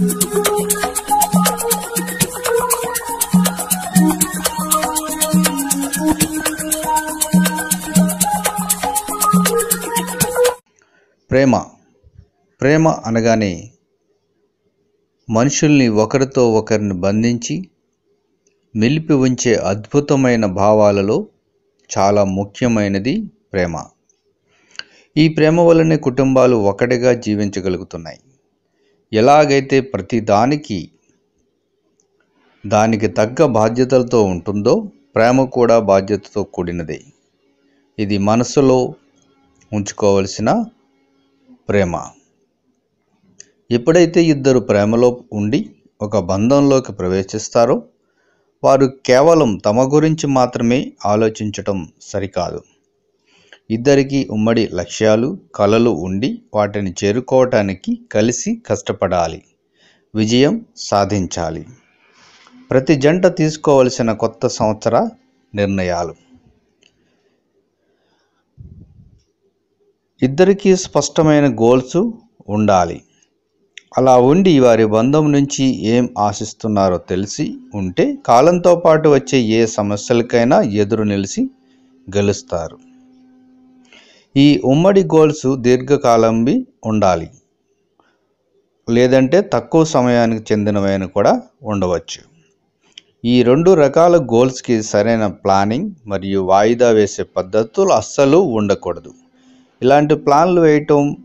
ప్రేమ. ప్రేమ అనగానే మనుషుల్ని ఒకరితో ఒకరిని బంధించి నిలిపి ఉంచే అద్భుతమైన భావాలలో చాలా ముఖ్యమైనది ప్రేమ. ఈ ప్రేమ వల్లనే కుటుంబాలు ఒకటిగా జీవించగలుగుతున్నాయి. ఎలాగైతే ప్రతిదానికి దానికి దానికి తగ్గ బాధ్యతలతో ఉంటుందో ప్రేమ కూడా బాధ్యతతో కూడినదే. ఇది మనసులో ఉంచుకోవలసిన ప్రేమ. ఎప్పుడైతే ఇద్దరు ప్రేమలో ఉండి ఒక బంధంలోకి ప్రవేశిస్తారో వారు కేవలం తమ గురించి మాత్రమే ఆలోచించటం సరికాదు. ఇద్దరికీ ఉమ్మడి లక్ష్యాలు కలలు ఉండి వాటిని చేరుకోవటానికి కలిసి కష్టపడాలి. విజయం సాధించాలి. ప్రతి జంట తీసుకోవలసిన కొత్త సంవత్సర నిర్ణయాలు. ఇద్దరికీ స్పష్టమైన గోల్స్ ఉండాలి. అలా ఉండి వారి బంధం నుంచి ఏం ఆశిస్తున్నారో తెలిసి ఉంటే కాలంతో పాటు వచ్చే ఏ సమస్యలకైనా ఎదురు నిలిచి గెలుస్తారు. ఈ ఉమ్మడి గోల్స్ దీర్ఘకాలంవి ఉండాలి. లేదంటే తక్కువ సమయానికి చెందినవైన కూడా ఉండవచ్చు. ఈ రెండు రకాల గోల్స్కి సరైన ప్లానింగ్ మరియు వాయిదా వేసే పద్ధతులు అస్సలు ఉండకూడదు. ఇలాంటి ప్లాన్లు వేయటం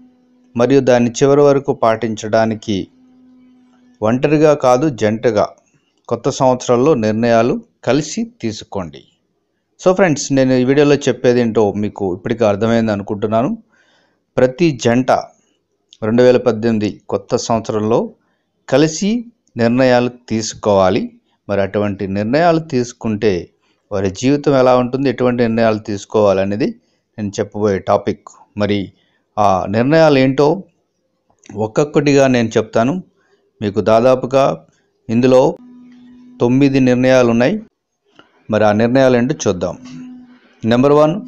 మరియు దాన్ని చివరి వరకు పాటించడానికి ఒంటరిగా కాదు జంటగా కొత్త సంవత్సరంలో నిర్ణయాలు కలిసి తీసుకోండి. సో ఫ్రెండ్స్ నేను ఈ వీడియోలో చెప్పేది ఏంటో మీకు ఇప్పటికీ అర్థమైంది అనుకుంటున్నాను. ప్రతి జంట రెండు వేల పద్దెనిమిది కొత్త సంవత్సరంలో కలిసి నిర్ణయాలు తీసుకోవాలి. మరి అటువంటి నిర్ణయాలు తీసుకుంటే వారి జీవితం ఎలా ఉంటుంది ఎటువంటి నిర్ణయాలు తీసుకోవాలనేది నేను చెప్పబోయే టాపిక్. మరి ఆ నిర్ణయాలు ఏంటో ఒక్కొక్కటిగా నేను చెప్తాను. మీకు దాదాపుగా ఇందులో తొమ్మిది నిర్ణయాలు ఉన్నాయి. మరి ఆ నిర్ణయాలు ఏంటో చూద్దాం. నెంబర్ వన్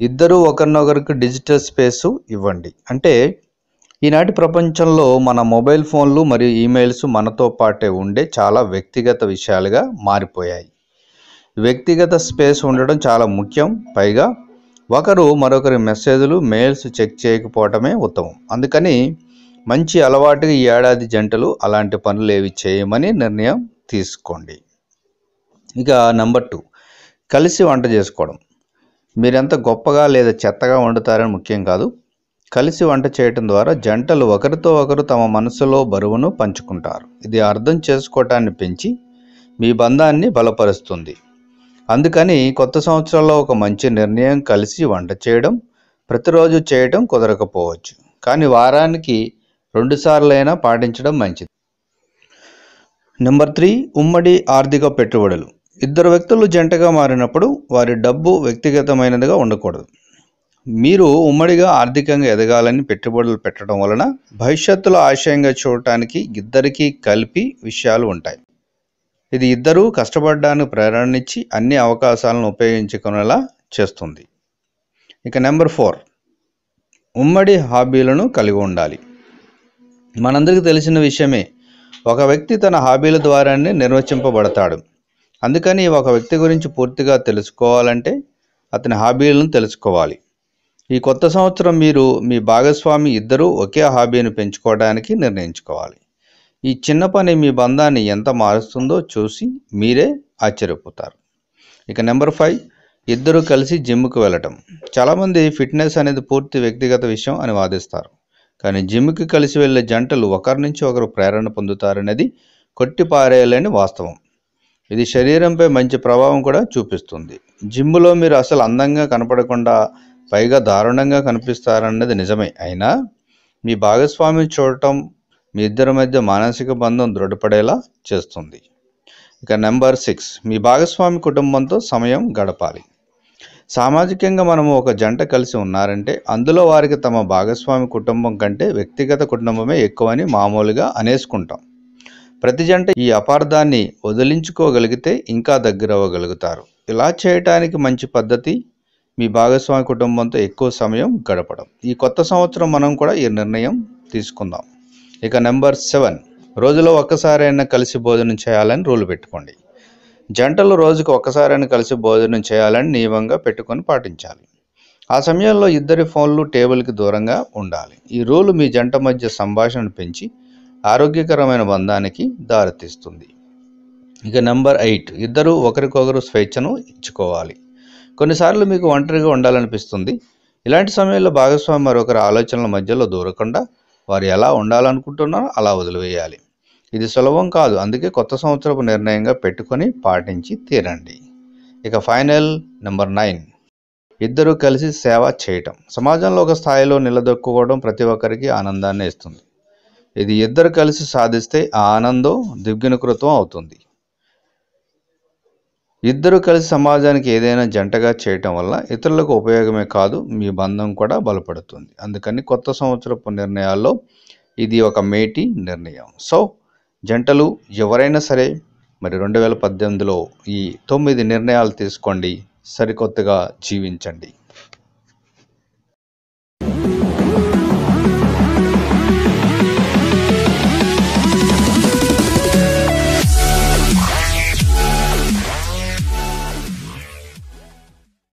ఇద్దరు ఒకరినొకరికి డిజిటల్ స్పేసు ఇవ్వండి. అంటే ఈనాటి ప్రపంచంలో మన మొబైల్ ఫోన్లు మరియు ఈమెయిల్స్ మనతో పాటే ఉండే చాలా వ్యక్తిగత విషయాలుగా మారిపోయాయి. వ్యక్తిగత స్పేస్ ఉండడం చాలా ముఖ్యం. పైగా ఒకరు మరొకరి మెసేజ్లు మెయిల్స్ చెక్ చేయకపోవటమే ఉత్తమం. అందుకని మంచి అలవాటుగా ఈ ఏడాది జంటలు అలాంటి పనులు ఏవి చేయమని నిర్ణయం తీసుకోండి. ఇక నెంబర్ టూ కలిసి వంట చేసుకోవడం. మీరెంత గొప్పగా లేదా చెత్తగా వండుతారని ముఖ్యం కాదు. కలిసి వంట చేయటం ద్వారా జంటలు ఒకరితో ఒకరు తమ మనసులో బరువును పంచుకుంటారు. ఇది అర్థం చేసుకోవటాన్ని పెంచి మీ బంధాన్ని బలపరుస్తుంది. అందుకని కొత్త సంవత్సరంలో ఒక మంచి నిర్ణయం కలిసి వంట చేయడం ప్రతిరోజు చేయడం కుదరకపోవచ్చు. కానీ వారానికి రెండుసార్లైనా పాటించడం మంచిది. నెంబర్ త్రీ ఉమ్మడి ఆర్థిక పెట్టుబడులు. ఇద్దరు వ్యక్తులు జంటగా మారినప్పుడు వారి డబ్బు వ్యక్తిగతమైనదిగా ఉండకూడదు. మీరు ఉమ్మడిగా ఆర్థికంగా ఎదగాలని పెట్టుబడులు పెట్టడం వలన భవిష్యత్తులో ఆశయంగా చూడటానికి ఇద్దరికీ కలిపి విషయాలు ఉంటాయి. ఇది ఇద్దరూ కష్టపడడానికి ప్రేరణనిచ్చి అన్ని అవకాశాలను ఉపయోగించుకునేలా చేస్తుంది. ఇక నెంబర్ ఫోర్. ఉమ్మడి హాబీలను కలిగి ఉండాలి. మనందరికీ తెలిసిన విషయమే ఒక వ్యక్తి తన హాబీల ద్వారానే నిర్వచింపబడతాడు. అందుకని ఒక వ్యక్తి గురించి పూర్తిగా తెలుసుకోవాలంటే అతని హాబీలను తెలుసుకోవాలి. ఈ కొత్త సంవత్సరం మీరు మీ భాగస్వామి ఇద్దరూ ఒకే హాబీని పెంచుకోవడానికి నిర్ణయించుకోవాలి. ఈ చిన్న పని మీ బంధాన్ని ఎంత మారుస్తుందో చూసి మీరే ఆశ్చర్యపోతారు. ఇక నెంబర్ ఫైవ్ ఇద్దరు కలిసి జిమ్కి వెళ్ళటం. చాలామంది ఫిట్నెస్ అనేది పూర్తి వ్యక్తిగత విషయం అని వాదిస్తారు. కానీ జిమ్కి కలిసి వెళ్ళే జంటలు ఒకరి నుంచి ఒకరు ప్రేరణ పొందుతారనేది కొట్టిపారేయలేని వాస్తవం. ఇది శరీరంపై మంచి ప్రభావం కూడా చూపిస్తుంది. జిమ్లో మీరు అసలు అందంగా కనపడకుండా పైగా దారుణంగా కనిపిస్తారన్నది నిజమే. అయినా మీ భాగస్వామిని చూడటం మీ ఇద్దరి మధ్య మానసిక బంధం దృఢపడేలా చేస్తుంది. ఇక నెంబర్ సిక్స్. మీ భాగస్వామి కుటుంబంతో సమయం గడపాలి. సామాజికంగా మనము ఒక జంట కలిసి ఉన్నారంటే అందులో వారికి తమ భాగస్వామి కుటుంబం కంటే వ్యక్తిగత కుటుంబమే ఎక్కువని మామూలుగా అనేసుకుంటాం. ప్రతి జంట ఈ అపార్థాన్ని వదిలించుకోగలిగితే ఇంకా దగ్గర అవ్వగలుగుతారు ఇలా చేయటానికి మంచి పద్ధతి మీ భాగస్వామి కుటుంబంతో ఎక్కువ సమయం గడపడం. ఈ కొత్త సంవత్సరం మనం కూడా ఈ నిర్ణయం తీసుకుందాం. ఇక నెంబర్ సెవెన్. రోజులో ఒక్కసారైనా కలిసి భోజనం చేయాలని రూల్ పెట్టుకోండి. జంటలు రోజుకు ఒక్కసారైనా కలిసి భోజనం చేయాలని నియమంగా పెట్టుకొని పాటించాలి. ఆ సమయంలో ఇద్దరి ఫోన్లు టేబుల్కి దూరంగా ఉండాలి. ఈ రూల్ మీ జంట మధ్య సంభాషణను పెంచి ఆరోగ్యకరమైన బంధానికి దారితీస్తుంది. ఇక నెంబర్ ఎయిట్. ఇద్దరు ఒకరికొకరు స్వేచ్ఛను ఇచ్చుకోవాలి కొన్నిసార్లు మీకు ఒంటరిగా ఉండాలనిపిస్తుంది. ఇలాంటి సమయంలో భాగస్వామి మరొకరి ఆలోచనల మధ్యలో దూరకుండా వారు ఎలా ఉండాలనుకుంటున్నారో అలా వదిలివేయాలి. ఇది సులభం కాదు. అందుకే కొత్త సంవత్సరపు నిర్ణయంగా పెట్టుకొని పాటించి తీరండి. ఇక ఫైనల్ నెంబర్ నైన్. ఇద్దరు కలిసి సేవ చేయటం. సమాజంలో ఒక స్థాయిలో నిలదొక్కుకోవడం ప్రతి ఒక్కరికి ఆనందాన్ని ఇస్తుంది. ఇది ఇద్దరు కలిసి సాధిస్తే ఆ ఆనందం దిగ్గునుకృతం అవుతుంది. ఇద్దరు కలిసి సమాజానికి ఏదైనా జంటగా చేయటం వల్ల ఇతరులకు ఉపయోగమే కాదు మీ బంధం కూడా బలపడుతుంది. అందుకని కొత్త సంవత్సరపు నిర్ణయాల్లో ఇది ఒక మేటి నిర్ణయం. సో జంటలు ఎవరైనా సరే మరి రెండు వేల పద్దెనిమిదిలో ఈ తొమ్మిది నిర్ణయాలు తీసుకోండి సరికొత్తగా జీవించండి.